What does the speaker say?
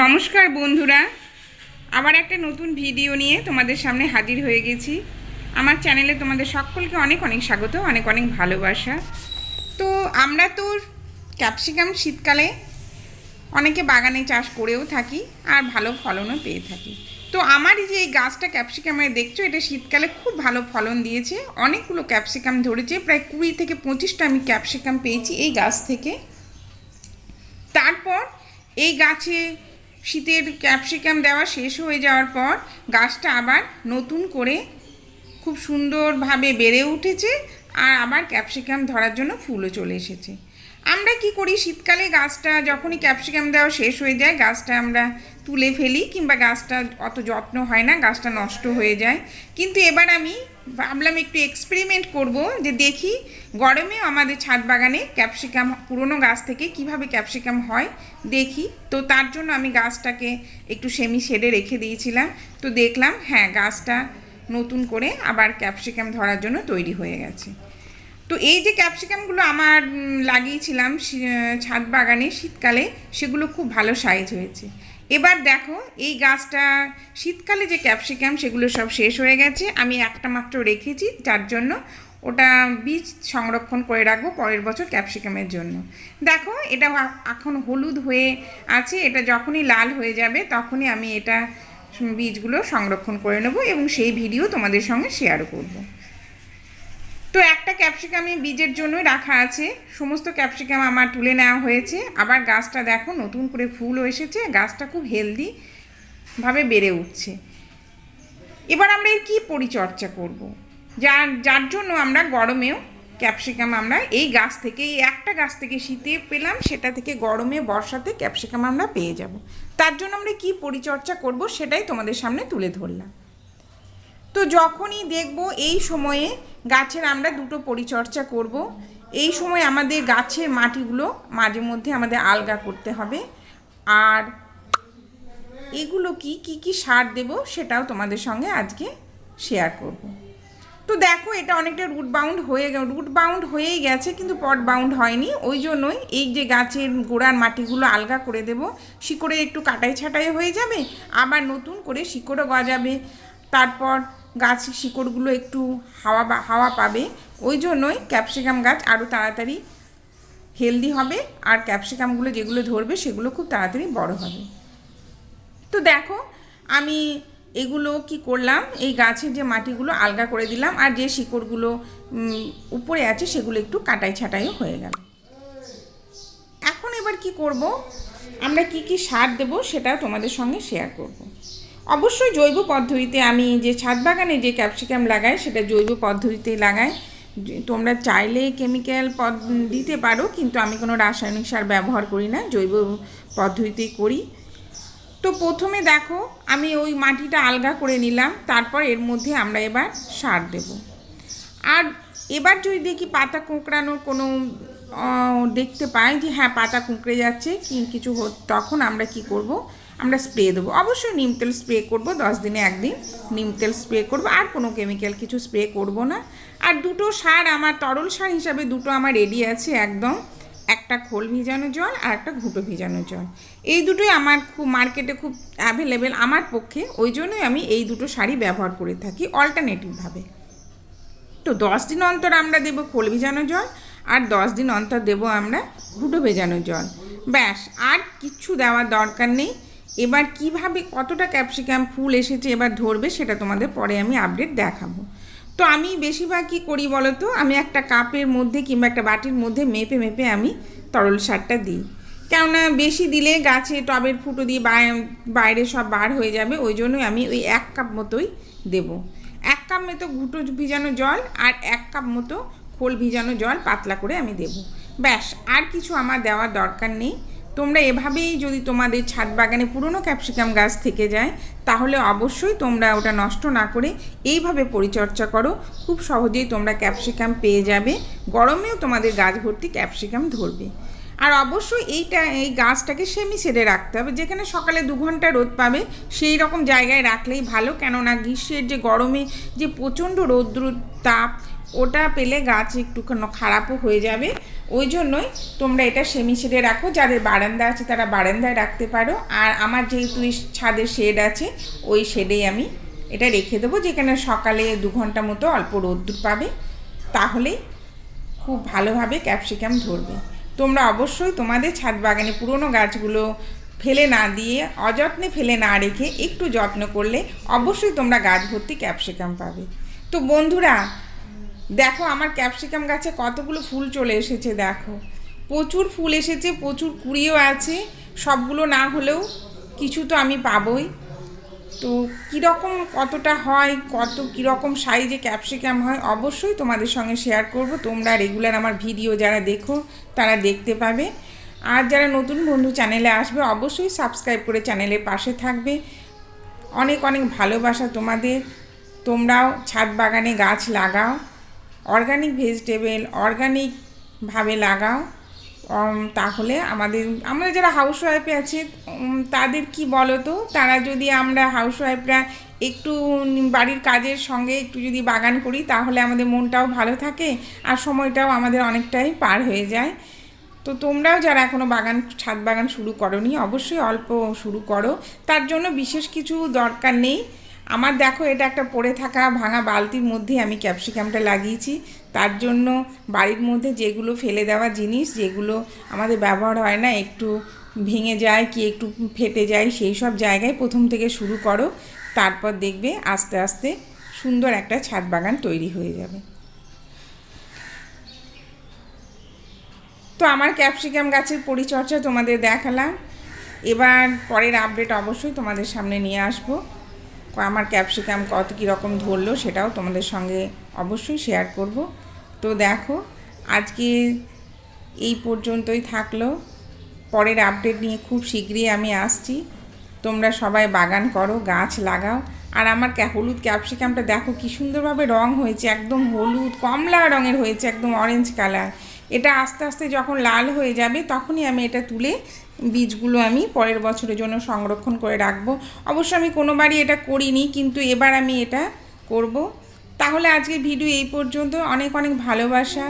নমস্কার বন্ধুরা। আবার একটা নতুন ভিডিও নিয়ে তোমাদের সামনে হাজির হয়ে গেছি। আমার চ্যানেলে তোমাদের সকলকে অনেক অনেক স্বাগত, অনেক অনেক ভালোবাসা। তো আমরা তো ক্যাপসিকাম শীতকালে অনেকে বাগানে চাষ করেও থাকি আর ভালো ফলনও পেয়ে থাকি। তো আমার যে এই গাছটা ক্যাপসিকামের দেখছ, এটা শীতকালে খুব ভালো ফলন দিয়েছে। অনেকগুলো ক্যাপসিকাম ধরেছে, প্রায় কুড়ি থেকে পঁচিশটা আমি ক্যাপসিকাম পেয়েছি এই গাছ থেকে। তারপর এই গাছে শীতের ক্যাপসিকাম দেওয়া শেষ হয়ে যাওয়ার পর গাছটা আবার নতুন করে খুব সুন্দরভাবে বেড়ে উঠেছে আর আবার ক্যাপসিকাম ধরার জন্য ফুলও চলে এসেছে। আমরা কি করি? শীতকালে গাছটা যখনই ক্যাপসিকাম দেওয়া শেষ হয়ে যায়, গাছটা আমরা তুলে ফেলি কিংবা গাছটা অত যত্ন হয় না, গাছটা নষ্ট হয়ে যায়। কিন্তু এবার আমি ভাবলাম একটু এক্সপেরিমেন্ট করব যে দেখি গরমেও আমাদের ছাদ বাগানে ক্যাপসিকাম পুরনো গাছ থেকে কীভাবে ক্যাপসিকাম হয়, দেখি। তো তার জন্য আমি গাছটাকে একটু সেমি শেডে রেখে দিয়েছিলাম। তো দেখলাম হ্যাঁ গাছটা নতুন করে আবার ক্যাপসিকাম ধরার জন্য তৈরি হয়ে গেছে। তো এই যে ক্যাপসিকামগুলো আমার লাগিয়েছিলাম ছাদ বাগানে শীতকালে, সেগুলো খুব ভালো সাইজ হয়েছে। এবার দেখো, এই গাছটা শীতকালে যে ক্যাপসিকাম সেগুলো সব শেষ হয়ে গেছে। আমি একটা মাত্র রেখেছি, যার জন্য ওটা বীজ সংরক্ষণ করে রাখব পরের বছর ক্যাপসিকামের জন্য। দেখো, এটা এখন হলুদ হয়ে আছে, এটা যখনই লাল হয়ে যাবে তখনই আমি এটা বীজগুলো সংরক্ষণ করে নেব এবং সেই ভিডিও তোমাদের সঙ্গে শেয়ারও করব। তো একটা ক্যাপসিকামে বীজের জন্যই রাখা আছে। সমস্ত ক্যাপসিকাম আমার তুলে নেওয়া হয়েছে। আবার গাছটা দেখো, নতুন করে ফুলও এসেছে। গাছটা খুব হেলদি ভাবে বেড়ে উঠছে। এবার আমরা এর কী পরিচর্যা করব। যার যার জন্য আমরা গরমেও ক্যাপসিকাম আমরা এই গাছ থেকে, এই একটা গাছ থেকে শীতে পেলাম, সেটা থেকে গরমে, বর্ষাতে ক্যাপসিকাম আমরা পেয়ে যাব। তার জন্য আমরা কী পরিচর্যা করব সেটাই তোমাদের সামনে তুলে ধরলাম। তো যখনই দেখব এই সময়ে গাছের আমরা দুটো পরিচর্যা করব। এই সময় আমাদের গাছের মাটিগুলো মাঝে মধ্যে আমাদের আলগা করতে হবে। আর এগুলো কি কি কি সার দেব সেটাও তোমাদের সঙ্গে আজকে শেয়ার করব। তো দেখো এটা অনেকটা রুট বাউন্ড হয়ে রুট বাউন্ড হয়েই গেছে কিন্তু পট বাউন্ড হয়নি। ওই জন্যই এই যে গাছের গোড়ার মাটিগুলো আলগা করে দেব, শিকড়ে একটু কাটাই ছাটাই হয়ে যাবে, আবার নতুন করে শিকড়ও গজাবে। তারপর গাছ শিকড়গুলো একটু হাওয়া বা, হাওয়া পাবে। ওই জন্যই ক্যাপসিকাম গাছ আরও তাড়াতাড়ি হেলদি হবে আর ক্যাপসিকামগুলো যেগুলো ধরবে সেগুলো খুব তাড়াতাড়ি বড় হবে। তো দেখো, আমি এগুলো কি করলাম? এই গাছের যে মাটিগুলো আলগা করে দিলাম আর যে শিকড়গুলো উপরে আছে সেগুলো একটু কাটাই ছাটাইও হয়ে গেল। এখন এবার কি করব? আমরা কি কি সার দেব সেটা তোমাদের সঙ্গে শেয়ার করব। অবশ্যই জৈব পদ্ধতিতে আমি যে ছাদ বাগানে যে ক্যাপসিকাম লাগাই, সেটা জৈব পদ্ধতিতে লাগাই। তোমরা চাইলে কেমিক্যাল পদ, দিতে পারো, কিন্তু আমি কোনো রাসায়নিক সার ব্যবহার করি না, জৈব পদ্ধতিতেই করি। তো প্রথমে দেখো, আমি ওই মাটিটা আলগা করে নিলাম, তারপর এর মধ্যে আমরা এবার সার দেব। আর এবার যদি দেখি পাতা কুঁকড়ানোর কোনো দেখতে পাই যে হ্যাঁ পাতা কুঁকড়ে যাচ্ছে, কি, কিছু তখন আমরা কি করব? আমরা স্প্রে দেবো। অবশ্যই নিম তেল স্প্রে করব, দশ দিনে একদিন নিম তেল স্প্রে করব, আর কোনো কেমিক্যাল কিছু স্প্রে করব না। আর দুটো সার আমার, তরল সার হিসাবে দুটো আমার রেডি আছে একদম। একটা খোল ভিজানো জল আর একটা ঘুঁটো ভিজানো জল। এই দুটোই আমার খুব মার্কেটে খুব অ্যাভেলেবেল আমার পক্ষে। ওই জন্যই আমি এই দুটো শাড়ি ব্যবহার করে থাকি অল্টারনেটিভভাবে তো দশ দিন অন্তর আমরা দেব খোল ভিজানো জল, আর দশ দিন অন্তর দেব আমরা ঘুঁটো ভেজানো জল। ব্যাস, আর কিচ্ছু দেওয়ার দরকার নেই। এবার কীভাবে কতটা ক্যাপসিকাম ফুল এসেছে এবার ধরবে সেটা তোমাদের পরে আমি আপডেট দেখাবো। তো আমি বেশিরভাগ কী করি বলো তো আমি একটা কাপের মধ্যে কিংবা একটা বাটির মধ্যে মেপে মেপে আমি তরল সারটা দিই। কেননা বেশি দিলে গাছে টবের ফুটো দিয়ে বাইরে সব বার হয়ে যাবে, ওই জন্যই আমি ওই এক কাপ মতোই দেবো। এক কাপ মতো ঘুঁটো ভিজানো জল আর এক কাপ মতো খোল ভিজানো জল পাতলা করে আমি দেব। ব্যাস, আর কিছু আমার দেওয়ার দরকার নেই। তোমরা এভাবেই যদি তোমাদের ছাদ বাগানে পুরনো ক্যাপসিকাম গাছ থেকে যায়, তাহলে অবশ্যই তোমরা ওটা নষ্ট না করে এইভাবে পরিচর্যা করো। খুব সহজেই তোমরা ক্যাপসিকাম পেয়ে যাবে। গরমেও তোমাদের গাছ ভর্তি ক্যাপসিকাম ধরবে। আর অবশ্যই এইটা, এই গাছটাকে সেমি শেডে রাখতে হবে, যেখানে সকালে দু ঘণ্টা রোদ পাবে, সেই রকম জায়গায় রাখলেই ভালো। কেননা গ্রীষ্মের যে গরমে যে প্রচণ্ড রৌদ্র তাপ ওটা পেলে গাছ একটুখানি খারাপও হয়ে যাবে। ওই জন্যই তোমরা এটা সেমি শেডে রাখো, যাদের বারান্দা আছে তারা বারান্দায় রাখতে পারো। আর আমার যেহেতু ছাদের শেড আছে, ওই শেডেই আমি এটা রেখে দেবো, যেখানে সকালে দু ঘণ্টা মতো অল্প রোদ্দুর পাবে। তাহলেই খুব ভালোভাবে ক্যাপসিকাম ধরবে। তোমরা অবশ্যই তোমাদের ছাদ বাগানে পুরনো গাছগুলো ফেলে না দিয়ে, অযত্নে ফেলে না রেখে একটু যত্ন করলে অবশ্যই তোমরা গাছ ভর্তি ক্যাপসিকাম পাবে। তো বন্ধুরা দেখো আমার ক্যাপসিকাম গাছে কতগুলো ফুল চলে এসেছে, দেখো। প্রচুর ফুল এসেছে, প্রচুর কুড়িও আছে। সবগুলো না হলেও কিছু তো আমি পাবই। তো কীরকম কতটা হয়, কত কীরকম সাইজে ক্যাপসিকাম হয়, অবশ্যই তোমাদের সঙ্গে শেয়ার করব। তোমরা রেগুলার আমার ভিডিও যারা দেখো, তারা দেখতে পাবে। আর যারা নতুন বন্ধু চ্যানেলে আসবে, অবশ্যই সাবস্ক্রাইব করে চ্যানেলের পাশে থাকবে। অনেক অনেক ভালোবাসা তোমাদের। তোমরাও ছাদ বাগানে গাছ লাগাও। অর্গানিক ভেজিটেবল অর্গানিকভাবে লাগাও। তাহলে আমাদের, আমরা যারা হাউস ওয়াইফে আছে তাদের কি বলো তো তারা যদি আমরা হাউস ওয়াইফরা একটু বাড়ির কাজের সঙ্গে একটু যদি বাগান করি, তাহলে আমাদের মনটাও ভালো থাকে আর সময়টাও আমাদের অনেকটাই পার হয়ে যায়। তো তোমরাও যারা এখনও বাগান, ছাদ বাগান শুরু করনি, অবশ্যই অল্প শুরু করো। তার জন্য বিশেষ কিছু দরকার নেই। আমার দেখো, এটা একটা পড়ে থাকা ভাঙা বালতির মধ্যে আমি ক্যাপসিকামটা লাগিয়েছি। তার জন্য বাড়ির মধ্যে যেগুলো ফেলে দেওয়া জিনিস, যেগুলো আমাদের ব্যবহার হয় না, একটু ভেঙে যায় কি একটু ফেটে যায়, সেই সব জায়গায় প্রথম থেকে শুরু করো। তারপর দেখবে আস্তে আস্তে সুন্দর একটা ছাদ বাগান তৈরি হয়ে যাবে। তো আমার ক্যাপসিকাম গাছের পরিচর্যা তোমাদের দেখালাম। এবার পরের আপডেট অবশ্যই তোমাদের সামনে নিয়ে আসব। আমার ক্যাপসিকাম কত কীরকম ধরলো সেটাও তোমাদের সঙ্গে অবশ্যই শেয়ার করব। তো দেখো, আজকে এই পর্যন্তই থাকল। পরের আপডেট নিয়ে খুব শীঘ্রই আমি আসছি। তোমরা সবাই বাগান করো, গাছ লাগাও। আর আমার হলুদ ক্যাপসিকামটা দেখো কি সুন্দরভাবে রং হয়েছে, একদম হলুদ, কমলা রঙের হয়েছে, একদম অরেঞ্জ কালার এটা আস্তে আস্তে যখন লাল হয়ে যাবে, তখনই আমি এটা তুলে বীজগুলো আমি পরের বছরের জন্য সংরক্ষণ করে রাখব। অবশ্য আমি কোনোবারই এটা করিনি, কিন্তু এবার আমি এটা করব। তাহলে আজকের ভিডিও এই পর্যন্ত। অনেক অনেক ভালোবাসা।